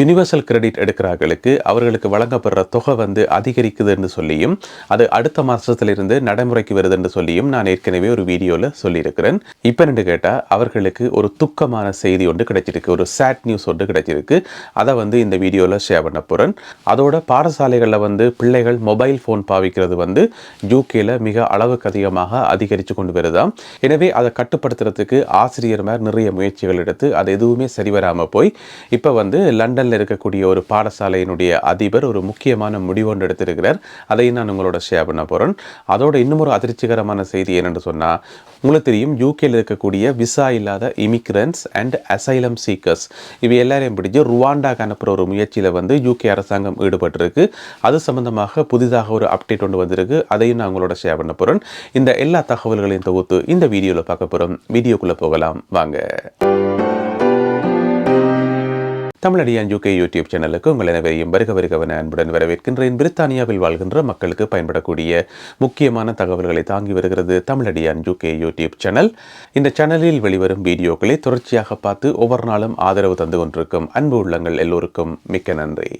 Universal credit எடுக்கிறார்களுக்கு அவர்களுக்கு வழங்கப்படுற தொகை வந்து அதிகரிக்குதுன்னு சொல்லியும் அது அடுத்த மாதத்திலிருந்து நடைமுறைக்கு வருதுன்னு சொல்லியும் நான் ஏற்கனவே ஒரு வீடியோவில் சொல்லியிருக்கிறேன். இப்போ ரெண்டு கேட்டால் அவர்களுக்கு ஒரு துக்கமான செய்தி ஒன்று கிடைச்சிருக்கு. ஒரு சேட் நியூஸ் ஒன்று கிடைச்சிருக்கு. அதை வந்து இந்த வீடியோவில் ஷேர் பண்ண போகிறேன் அதோட பாடசாலைகளில் வந்து பிள்ளைகள் மொபைல் ஃபோன் பாவிக்கிறது வந்து யூகேல மிக அளவுக்கு அதிகமாக அதிகரித்து கொண்டு வருதாம். எனவே அதை கட்டுப்படுத்துறதுக்கு ஆசிரியர் மாதிரி நிறைய முயற்சிகள் எடுத்து அது எதுவுமே சரி வராமல் போய் இப்போ வந்து லண்டன் லண்டனில் இருக்கக்கூடிய ஒரு பாடசாலையினுடைய அதிபர் ஒரு முக்கியமான முடிவொன்று எடுத்திருக்கிறார். அதையும் நான் உங்களோட ஷேர் பண்ண போகிறேன் அதோட இன்னும் ஒரு அதிர்ச்சிகரமான செய்தி என்னென்னு சொன்னால் உங்களுக்கு தெரியும் யூகேயில் இருக்கக்கூடிய விசா இல்லாத இமிக்ரன்ஸ் அண்ட் அசைலம் சீக்கர்ஸ் இவை எல்லாரையும் பிடிச்சு ருவாண்டாக்கு அனுப்புகிற ஒரு முயற்சியில் வந்து யூகே அரசாங்கம் ஈடுபட்டிருக்கு. அது சம்பந்தமாக புதிதாக ஒரு அப்டேட் ஒன்று வந்திருக்கு. அதையும் நான் உங்களோட ஷேர் பண்ண போகிறேன் இந்த எல்லா தகவல்களையும் தொகுத்து இந்த வீடியோவில் பார்க்க போகிறோம் வீடியோக்குள்ளே போகலாம். வாங்க. தமிழடியான் யூகே யூடியூப் சேனலுக்கு உங்கள் அனைவரையும் வருக வருகவன அன்புடன் வரவேற்கின்றேன். பிரித்தானியாவில் வாழ்கின்ற மக்களுக்கு பயன்படக்கூடிய முக்கியமான தகவல்களை தாங்கி வருகிறது தமிழடியான் யூகே யூடியூப் சேனல் இந்த சேனலில் வெளிவரும் வீடியோக்களை தொடர்ச்சியாக பார்த்து ஒவ்வொரு நாளும் ஆதரவு தந்து கொண்டிருக்கும் அன்பு உள்ளங்கள் எல்லோருக்கும் மிக்க நன்றி.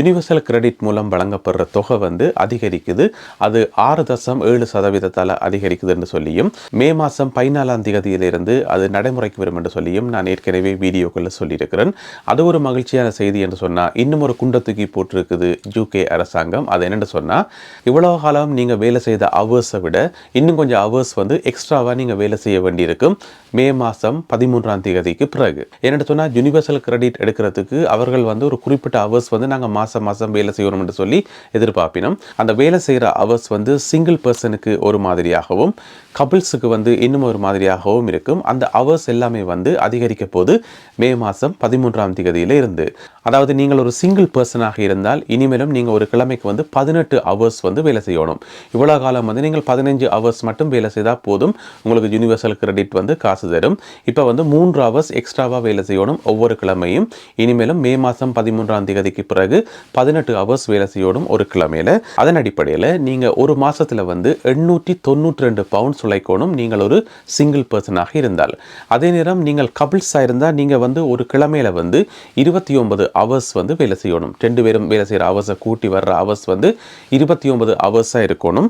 யுனிவர்சல் கிரெடிட் மூலம் வழங்கப்படுற தொகை வந்து அதிகரிக்குது. அது ஆறு தசம் ஏழு சதவீதத்தால் அதிகரிக்குதுன்னு சொல்லியும் மே மாதம் பதினாலாம் தேதியிலிருந்து அது நடைமுறைக்கு வரும் என்று சொல்லியும் நான் ஏற்கனவே வீடியோக்களில் சொல்லியிருக்கிறேன். அது ஒரு மகிழ்ச்சியான செய்தி என்று சொன்னால் இன்னும் ஒரு குண்டை தூக்கி போட்டிருக்குது யூகே அரசாங்கம். அது என்னென்னு சொன்னால் இவ்வளோ காலம் நீங்கள் வேலை செய்த அவர்ஸை விட இன்னும் கொஞ்சம் அவர்ஸ் வந்து எக்ஸ்ட்ராவாக நீங்கள் வேலை செய்ய வேண்டியிருக்கும். மே மாதம் பதிமூன்றாம் தேதிக்கு பிறகு. என்னென்னு சொன்னால் யூனிவர்சல் கிரெடிட் எடுக்கிறதுக்கு அவர்கள் வந்து ஒரு குறிப்பிட்ட அவர்ஸ் வந்து நாங்கள் மாதம் மாதம் மாதம் வேலை செய்யணும் என்று சொல்லி எதிர்பார்ப்பினோம். அந்த வேலை செய்கிற அவர்ஸ் வந்து சிங்கிள் பர்சனுக்கு ஒரு மாதிரியாகவும் கபிள்ஸுக்கு வந்து இன்னும் ஒரு மாதிரியாகவும் இருக்கும். அந்த அவர்ஸ் எல்லாமே வந்து அதிகரிக்க போது மே மாதம் பதிமூன்றாம் தேதியில இருந்து. அதாவது நீங்கள் ஒரு சிங்கிள் பர்சனாக இருந்தால் இனிமேலும் நீங்கள் ஒரு கிழமைக்கு வந்து பதினெட்டு அவர்ஸ் வந்து வேலை செய்யணும். இவ்வளோ காலம் வந்து நீங்கள் பதினஞ்சு அவர்ஸ் மட்டும் வேலை செய்தால் போதும். உங்களுக்கு யூனிவர்சல் கிரெடிட் வந்து காசு தரும். இப்போ வந்து மூன்று அவர்ஸ் எக்ஸ்ட்ராவாக வேலை செய்யணும் ஒவ்வொரு கிழமையும். இனிமேலும் மே மாதம் பதிமூன்றாம் தேதிக்கு பிறகு பதினெட்டு அவர்ஸ் வேலை செய்யணும் ஒரு கிழமையில். அதன் அடிப்படையில் நீங்கள் ஒரு மாதத்தில் வந்து எண்ணூற்றி தொண்ணூற்றி ரெண்டு பவுண்ட்ஸ் உழைக்கணும் நீங்கள் ஒரு சிங்கிள் பர்சனாக இருந்தால். அதே நேரம் நீங்கள் கபிள்ஸாக இருந்தால் நீங்கள் வந்து ஒரு கிழமையில் வந்து இருபத்தி ஒன்பது அவர்ஸ் வந்து வேலை செய்யணும் ரெண்டு பேரும் வேலை செய்கிற ஹவர்ஸை கூட்டி வர்ற ஹவர்ஸ் வந்து இருபத்தி ஒன்பது ஹவர்ஸாக இருக்கணும்.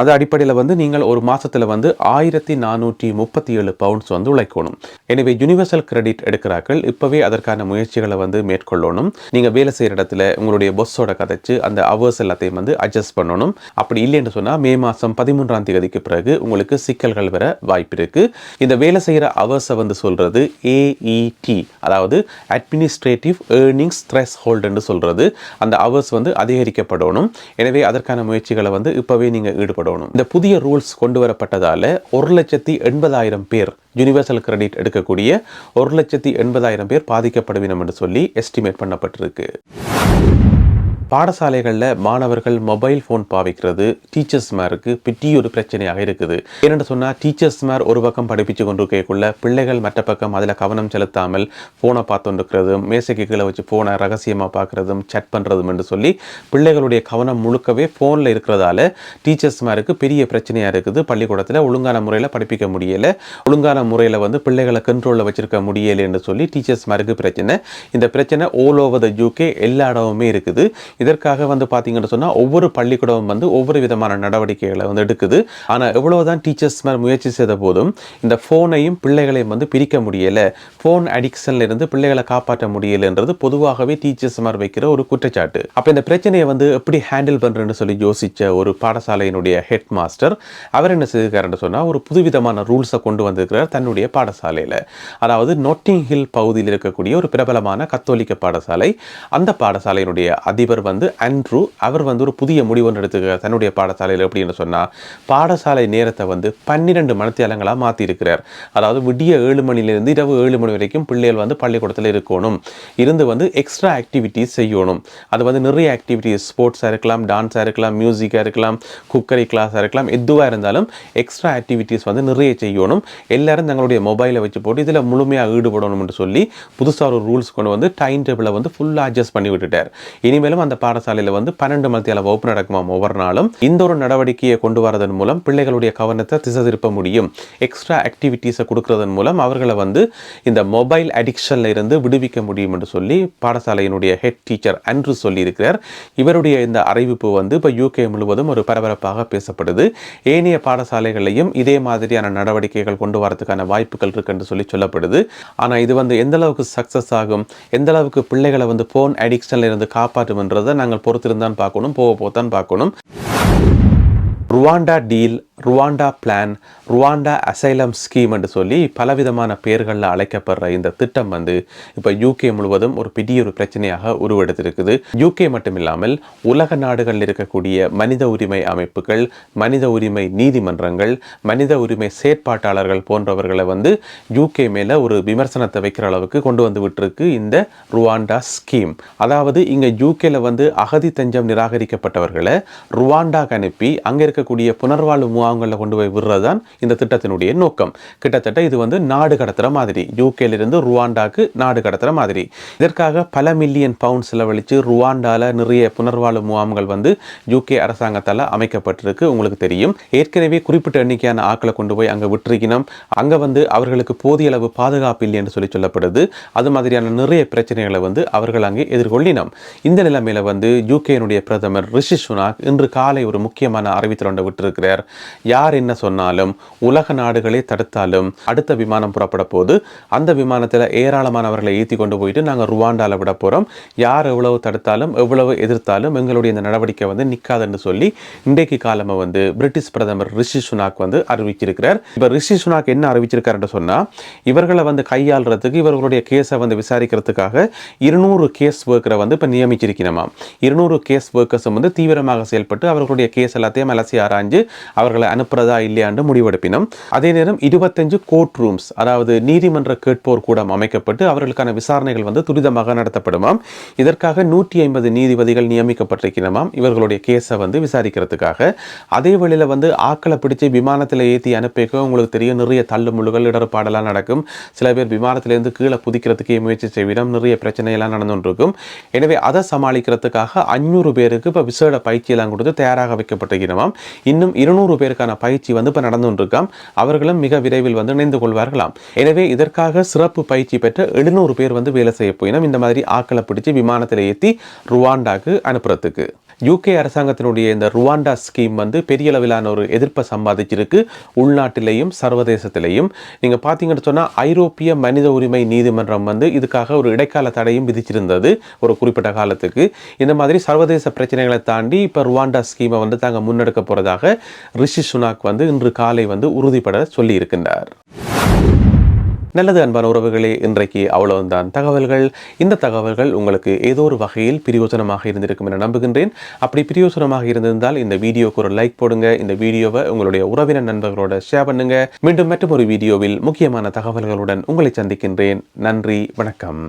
அது அடிப்படையில் வந்து நீங்கள் ஒரு மாதத்தில் வந்து ஆயிரத்தி நானூற்றி முப்பத்தி ஏழு பவுண்ட்ஸ் வந்து உழைக்கணும். எனவே யூனிவர்சல் கிரெடிட் எடுக்கிறார்கள். இப்போவே அதற்கான முயற்சிகளை வந்து மேற்கொள்ளணும். நீங்கள் வேலை செய்கிற இடத்துல உங்களுடைய பொஸ்ஸோட கதைச்சு அந்த அவர்ஸ் எல்லாத்தையும் வந்து அட்ஜஸ்ட் பண்ணணும். அப்படி இல்லைன்னு சொன்னால் மே மாதம் பதிமூன்றாம் தேதிக்கு பிறகு உங்களுக்கு சிக்கல்கள் வர வாய்ப்பு இருக்கு. இந்த வேலை செய்கிற அவர்ஸை வந்து சொல்றது ஏஇடி அதாவது அட்மினிஸ்ட்ரேட்டிவ் ஏர்னிங்ஸ் த்ரெஸ் ஹோல்டுன்னு சொல்றது. அந்த அவர்ஸ் வந்து அதிகரிக்கப்படணும். எனவே அதற்கான முயற்சிகளை வந்து இப்போவே நீங்கள் ஈடுபடணும். இந்த புதிய ரூல்ஸ் கொண்டு வரப்பட்டதால ஒரு லட்சத்தி எண்பதாயிரம் பேர் யூனிவர்சல் கிரெடிட் எடுக்கக்கூடிய ஒரு லட்சத்தி எண்பதாயிரம் பேர் பாதிக்கப்படுவினம் என்று சொல்லி எஸ்டிமேட் பண்ணப்பட்டிருக்கு. பாடசாலைகளில் மாணவர்கள் மொபைல் ஃபோன் பாவிக்கிறது டீச்சர்ஸ்மாருக்கு பெரிய ஒரு பிரச்சனையாக இருக்குது. என்னென்னு சொன்னால் டீச்சர்ஸ்மார் ஒரு பக்கம் படிப்பிச்சு கொண்டு இருக்கக்குள்ள பிள்ளைகள் மற்ற பக்கம் அதில் கவனம் செலுத்தாமல் ஃபோனை பார்த்துருக்கிறதும் மேசைக்கு கீழே வச்சு ஃபோனை ரகசியமாக பார்க்குறதும் சட் பண்ணுறதும் என்று சொல்லி பிள்ளைகளுடைய கவனம் முழுக்கவே ஃபோனில் இருக்கிறதால டீச்சர்ஸ்மாருக்கு பெரிய பிரச்சனையாக இருக்குது. பள்ளிக்கூடத்தில் ஒழுங்கான முறையில் படிப்பிக்க முடியலை. ஒழுங்கான முறையில் வந்து பிள்ளைகளை கண்ட்ரோலில் வச்சுருக்க முடியலை என்று சொல்லி டீச்சர்ஸ்மாருக்கு பிரச்சனை. இந்த பிரச்சனை ஓல் ஓவர் த யூகே எல்லா இடமுமே இருக்குது. இதற்காக வந்து பார்த்தீங்கன்னு சொன்னால் ஒவ்வொரு பள்ளிக்கூடமும் வந்து ஒவ்வொரு விதமான நடவடிக்கைகளை வந்து எடுக்குது. ஆனால் எவ்வளோதான் டீச்சர்ஸ் மேல் முயற்சி செய்த போதும் இந்த ஃபோனையும் பிள்ளைகளையும் வந்து பிரிக்க முடியலை. ஃபோன் அடிக்ஷன்லேருந்து பிள்ளைகளை காப்பாற்ற முடியலைன்றது பொதுவாகவே டீச்சர்ஸ் மேல் வைக்கிற ஒரு குற்றச்சாட்டு. அப்போ இந்த பிரச்சனையை வந்து எப்படி ஹேண்டில் பண்ணுறேன்னு சொல்லி யோசிச்ச ஒரு பாடசாலையினுடைய ஹெட் மாஸ்டர் அவர் என்ன செய்திருக்காருன்னு சொன்னால் ஒரு புதுவிதமான ரூல்ஸை கொண்டு வந்திருக்கிறார் தன்னுடைய பாடசாலையில். அதாவது நொட்டிங் ஹில் பகுதியில் இருக்கக்கூடிய ஒரு பிரபலமான கத்தோலிக்க பாடசாலை. அந்த பாடசாலையினுடைய அதிபர் வந்து அண்ட்ரூ அவர் வந்து ஒரு புதிய முடிவு ஒன்று எடுத்துக்க தன்னுடைய பாடசாலையில் எப்படின்னு சொன்னால் பாடசாலை நேரத்தை வந்து பன்னிரெண்டு மணித்தியாலங்களாக மாற்றி இருக்கிறார் அதாவது விடிய ஏழு மணிலேருந்து இரவு ஏழு மணி வரைக்கும் பிள்ளைகள் வந்து பள்ளிக்கூடத்தில் இருக்கணும். இருந்து வந்து எக்ஸ்ட்ரா ஆக்டிவிட்டீஸ் செய்யணும். அது வந்து நிறைய ஆக்டிவிட்டீஸ் ஸ்போர்ட்ஸாக இருக்கலாம் டான்ஸாக இருக்கலாம் மியூசிக்காக இருக்கலாம் குக்கரி கிளாஸாக இருக்கலாம் எதுவாக இருந்தாலும் எக்ஸ்ட்ரா ஆக்டிவிட்டீஸ் வந்து நிறைய செய்யணும். எல்லாரும் தங்களுடைய மொபைலை வச்சு போட்டு இதில் முழுமையாக ஈடுபடணும்னு சொல்லி புதுசாக ஒரு ரூல்ஸ் கொண்டு வந்து டைம் டேபிளை வந்து ஃபுல்லாக அட்ஜஸ்ட் பண்ணி விட்டுட்டார். இனிமேலும் அந்த பாடசாலையில் வந்து பன்னெண்டு மத்தியால வகுப்பு நடக்குமாம் ஒவ்வொரு நாளும். இந்த ஒரு நடவடிக்கையை கொண்டு வரதன் மூலம் பிள்ளைகளுடைய கவனத்தை திசை திருப்ப முடியும். எக்ஸ்ட்ரா ஆக்டிவிட்டீஸை கொடுக்கறதன் மூலம் அவர்களை வந்து இந்த மொபைல் அடிக்ஷனில் இருந்து விடுவிக்க முடியும் என்று சொல்லி பாடசாலையினுடைய ஹெட் டீச்சர் அன்று சொல்லியிருக்கிறார். இவருடைய இந்த அறிவிப்பு வந்து இப்போ யூகே முழுவதும் ஒரு பரபரப்பாக பேசப்படுது. ஏனைய பாடசாலைகளையும் இதே மாதிரியான நடவடிக்கைகள் கொண்டு வரதுக்கான வாய்ப்புகள் இருக்கு என்று சொல்லி சொல்லப்படுது. ஆனால் இது வந்து எந்த அளவுக்கு சக்ஸஸ் ஆகும்? எந்த அளவுக்கு பிள்ளைகளை வந்து ஃபோன் அடிக்ஷன்ல இருந்து அப்படின்றத நாங்கள் பொறுத்திருந்தான் பார்க்கணும் போக போத்தான் பார்க்கணும். Rwanda deal Rwanda plan Rwanda asylum scheme என்று சொல்லி பலவிதமான பெயர்களில் அழைக்கப்படுற இந்த திட்டம் வந்து இப்போ யூகே முழுவதும் ஒரு பெரிய ஒரு பிரச்சனையாக உருவெடுத்திருக்குது. யூகே மட்டும் இல்லாமல் உலக நாடுகளில் இருக்கக்கூடிய மனித உரிமை அமைப்புகள் மனித உரிமை நீதிமன்றங்கள் மனித உரிமை செயற்பாட்டாளர்கள் போன்றவர்களை வந்து யூகே மேலே ஒரு விமர்சனத்தை வைக்கிற அளவுக்கு கொண்டு வந்து விட்டுருக்கு இந்த ருவாண்டா ஸ்கீம். அதாவது இங்கே யூகேல வந்து அகதி தஞ்சம் நிராகரிக்கப்பட்டவர்களை ருவாண்டாக்கு அனுப்பி அங்கே இருக்கக்கூடிய புனர்வாழ்வு முகாம்களில் கொண்டு போய் விடுறது தான் இந்த திட்டத்தினுடைய நோக்கம். கிட்டத்தட்ட இது வந்து நாடு கடத்துகிற மாதிரி. யூகேலிருந்து ருவாண்டாக்கு நாடு கடத்துகிற மாதிரி. இதற்காக பல மில்லியன் பவுண்ட் செலவழித்து ருவாண்டாவில் நிறைய புனர்வாழ்வு முகாம்கள் வந்து யூகே அரசாங்கத்தால் அமைக்கப்பட்டிருக்கு. உங்களுக்கு தெரியும். ஏற்கனவே குறிப்பிட்ட எண்ணிக்கையான ஆக்களை கொண்டு போய் அங்கே விட்டுருக்கணும். அங்கே வந்து அவர்களுக்கு போதிய அளவு பாதுகாப்பு இல்லை என்று சொல்லி சொல்லப்படுது. அது மாதிரியான நிறைய பிரச்சனைகளை வந்து அவர்கள் அங்கே எதிர்கொள்ளினோம். இந்த நிலைமையில் வந்து யூகேனுடைய பிரதமர் ரிஷி சுனாக் இன்று காலை ஒரு முக்கியமான அறிவித்தல் கொண்டு விட்டிருக்கிறார். யார் என்ன சொன்னாலும் உலக நாடுகளை தடுத்தாலும் அடுத்த விமானம் புறப்பட போது அந்த விமானத்தில் ஏராளமானவர்களை ஏற்றி கொண்டு போயிட்டு நாங்கள் ருவாண்டாவில் விட போகிறோம் யார் எவ்வளவு தடுத்தாலும் எவ்வளவு எதிர்த்தாலும் எங்களுடைய இந்த நடவடிக்கை வந்து நிற்காதுன்னு சொல்லி இன்றைக்கு காலமாக வந்து பிரிட்டிஷ் பிரதமர் ரிஷி சுனாக் வந்து அறிவிச்சிருக்கிறார். இப்போ ரிஷி சுனாக் என்ன அறிவிச்சிருக்காருன்னு சொன்னால் இவர்களை வந்து கையாளுறதுக்கு இவர்களுடைய கேஸை வந்து விசாரிக்கிறதுக்காக இருநூறு கேஸ் ஒர்க்கரை வந்து இப்போ நியமிச்சிருக்கணுமா இருநூறு கேஸ் ஒர்க்கர்ஸும் வந்து தீவிரமாக செயல்பட்டு அவர்களுடைய கேஸ் எல்லாத்தையும் அலசி ஆராய்ஞ்சு அவர்களை அனுப்புறதா இல்லையாண்டு முடிவெடுப்பினோம் அதே நேரம் இருபத்தஞ்சு கோர்ட் ரூம்ஸ் அதாவது நீதிமன்ற கேட்போர் கூடம் அமைக்கப்பட்டு அவர்களுக்கான விசாரணைகள் வந்து துரிதமாக நடத்தப்படுமாம். இதற்காக நூற்றி ஐம்பது நீதிபதிகள் நியமிக்கப்பட்டிருக்கணுமாம் இவர்களுடைய கேஸை வந்து விசாரிக்கிறதுக்காக. அதே வழியில் வந்து ஆக்களை பிடிச்சு விமானத்தில் ஏற்றி அனுப்பிக்க உங்களுக்கு தெரியும் நிறைய தள்ளு முள்ளுகள் இடர்பாடெல்லாம் நடக்கும். சில பேர் விமானத்திலேருந்து கீழே குதிக்கிறதுக்கே முயற்சி செய்விடம் நிறைய பிரச்சனையெல்லாம் நடந்துருக்கும் எனவே அதை சமாளிக்கிறதுக்காக அஞ்சூறு பேருக்கு இப்போ விசேட பயிற்சியெல்லாம் கொடுத்து தயாராக வைக்கப்பட்டிருக்கிறோமாம் இன்னும் இருநூறு பேருக்கான பயிற்சி வந்து இப்போ நடந்து இருக்காம் அவர்களும் மிக விரைவில் வந்து இணைந்து கொள்வார்களாம். எனவே இதற்காக சிறப்பு பயிற்சி பெற்ற எழுநூறு பேர் வந்து வேலை செய்ய போயினோம். இந்த மாதிரி ஆக்களை பிடிச்சி விமானத்தில் ஏற்றி ருவாண்டாக்கு அனுப்புறதுக்கு. யூகே அரசாங்கத்தினுடைய இந்த ருவாண்டா ஸ்கீம் வந்து பெரிய அளவிலான ஒரு எதிர்ப்பை சம்பாதிச்சிருக்கு. உள்நாட்டிலையும் சர்வதேசத்திலேயும். நீங்கள் பார்த்தீங்கன்னு சொன்னால் ஐரோப்பிய மனித உரிமை நீதிமன்றம் வந்து இதுக்காக ஒரு இடைக்கால தடையும் விதிச்சிருந்தது ஒரு குறிப்பிட்ட காலத்துக்கு. இந்த மாதிரி சர்வதேச பிரச்சனைகளை தாண்டி இப்போ ருவாண்டா ஸ்கீமை வந்து தாங்க முன்னெடுக்க போகிறதாக ரிஷி சுனாக் வந்து இன்று காலை வந்து உறுதிப்பட சொல்லியிருக்கின்றார். நல்லது அன்பான உறவுகளே இன்றைக்கு அவ்வளவுதான். தகவல்கள் இந்த தகவல்கள் உங்களுக்கு ஏதோ ஒரு வகையில் பிரயோஜனமாக இருந்திருக்கும் என நம்புகின்றேன். அப்படி பிரயோஜனமாக இருந்திருந்தால் இந்த வீடியோக்கு ஒரு லைக் போடுங்க இந்த வீடியோவை உங்களுடைய உறவினர் நண்பர்களோட ஷேர் பண்ணுங்க. மீண்டும் மற்றும் ஒரு வீடியோவில் முக்கியமான தகவல்களுடன் உங்களை சந்திக்கின்றேன். நன்றி வணக்கம்.